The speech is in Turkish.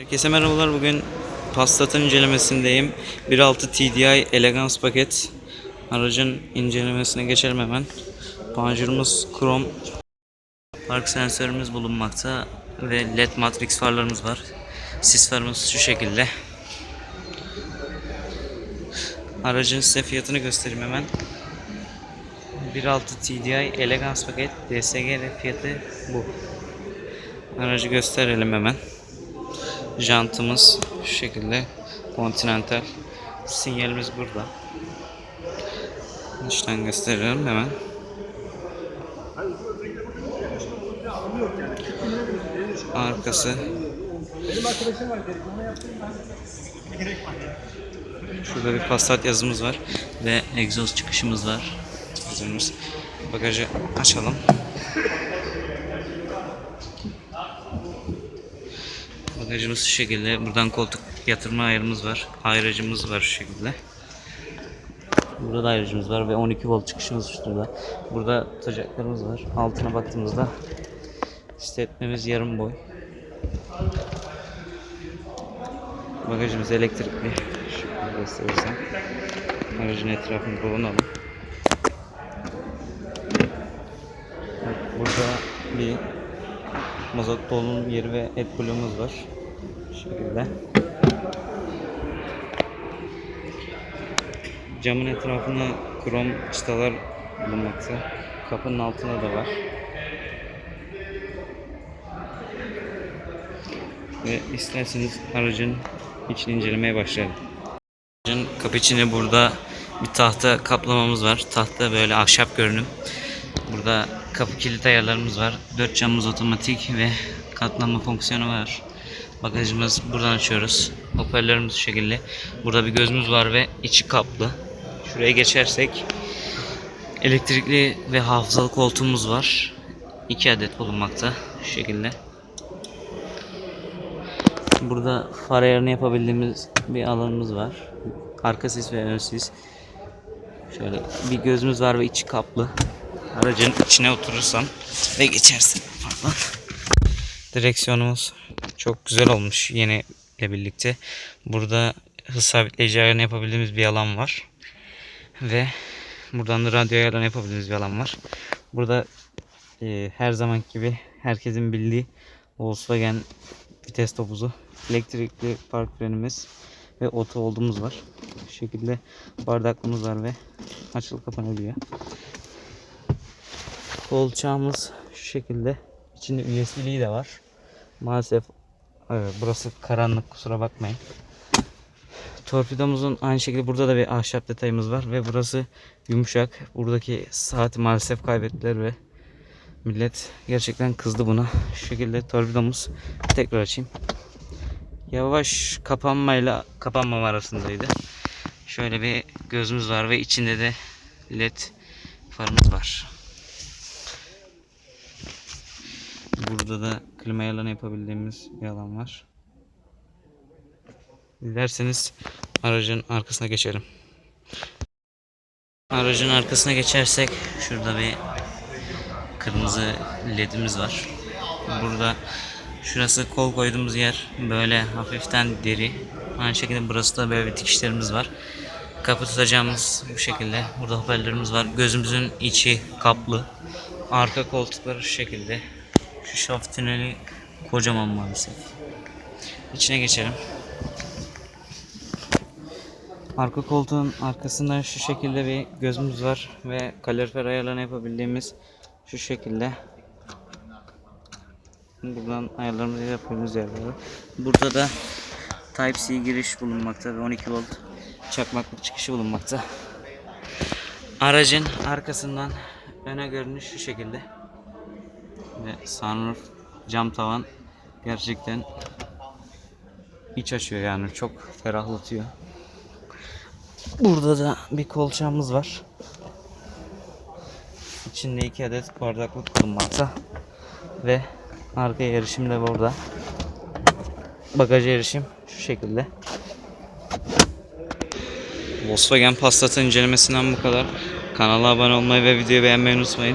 Herkese merhabalar. Bugün Passat'ın incelemesindeyim. 1.6 TDI Elegance paket. Aracın incelemesine geçelim hemen. Panjurumuz krom. Park sensörümüz bulunmakta ve LED matrix farlarımız var. Sis farımız şu şekilde. Aracın size fiyatını göstereyim hemen. 1.6 TDI Elegance paket DSG fiyatı bu. Aracı gösterelim hemen. Jantımız şu şekilde Continental. Sinyalimiz burada. İşten gösteriyorum hemen. Arkası. Şurada bir Passat yazımız var ve egzoz çıkışımız var. Bagajı açalım. Bagajımız şu şekilde. Buradan koltuk yatırma ayarımız var. Ayrıcımız var şu şekilde. Burada da ayrıcımız var ve 12 volt çıkışımız şurada. Burada tutacaklarımız var. Altına baktığımızda istetmemiz yarım boy. Bagajımız elektrikli. Şekilde gösterirsem. Aracın etrafını dolanalım. Burada bir mazot dolum yeri ve AdBlue'umuz var. Şekilde. Camın etrafına krom çıtalar bulunmakta. Kapının altında da var. Ve isterseniz aracın içini incelemeye başlayalım. Aracın kapı içine burada bir tahta kaplamamız var. Tahta böyle ahşap görünüm. Burada kapı kilit ayarlarımız var. Dört camımız otomatik ve katlanma fonksiyonu var. Bagajımız buradan açıyoruz. Hoparlörümüz şu şekilde. Burada bir gözümüz var ve içi kaplı. Şuraya geçersek elektrikli ve hafızalı koltuğumuz var. İki adet bulunmakta şu şekilde. Burada far ayarını yapabildiğimiz bir alanımız var. Arka sis ve ön sis. Şöyle bir gözümüz var ve içi kaplı. Aracın içine oturursam ve geçersin. Pardon. Direksiyonumuz çok güzel olmuş yeni ile birlikte. Burada hız sabitleyici ayarını yapabildiğimiz bir alan var. Ve buradan da radyo ayarını yapabildiğimiz bir alan var. Burada e, her zaman gibi herkesin bildiği Volkswagen vites topuzu, elektrikli park frenimiz ve oto olduğumuz var. Bu şekilde bardaklığımız var ve açılıp kapanabiliyor. Kolçağımız şu şekilde. İçinde USB'liği de var. Maalesef evet, burası karanlık kusura bakmayın. Torpidomuzun aynı şekilde burada da bir ahşap detayımız var ve burası yumuşak. Buradaki saati maalesef kaybettiler ve millet gerçekten kızdı buna. Şu şekilde torpidomuz tekrar açayım. Yavaş kapanmayla kapanmama arasındaydı. Şöyle bir gözümüz var ve içinde de led farımız var. Burada da klima ayarlarını yapabildiğimiz bir alan var. Dilerseniz aracın arkasına geçelim. Aracın arkasına geçersek şurada bir kırmızı ledimiz var. Burada şurası kol koyduğumuz yer böyle hafiften deri. Aynı şekilde burası da böyle dikişlerimiz var. Kapı tutacağımız bu şekilde. Burada hoparlörümüz var. Gözümüzün içi kaplı. Arka koltukları şu şekilde. Şu şaft tüneli kocaman maalesef. İçine geçelim. Arka koltuğun arkasında şu şekilde bir gözümüz var ve kalorifer ayarlarını yapabildiğimiz şu şekilde. Buradan ayarlarımızı yapıyoruz yerlere. Burada da Type-C giriş bulunmakta ve 12 volt çakmaklık çıkışı bulunmakta. Aracın arkasından öne görünüş şu şekilde. Ve sunroof, cam tavan gerçekten iç açıyor yani çok ferahlatıyor. Burada da bir kolçağımız var. İçinde iki adet bardaklık bulunmakta. Ve arka erişim de burada. Bagaja erişim şu şekilde. Volkswagen Passat'ın incelemesinden bu kadar. Kanala abone olmayı ve videoyu beğenmeyi unutmayın.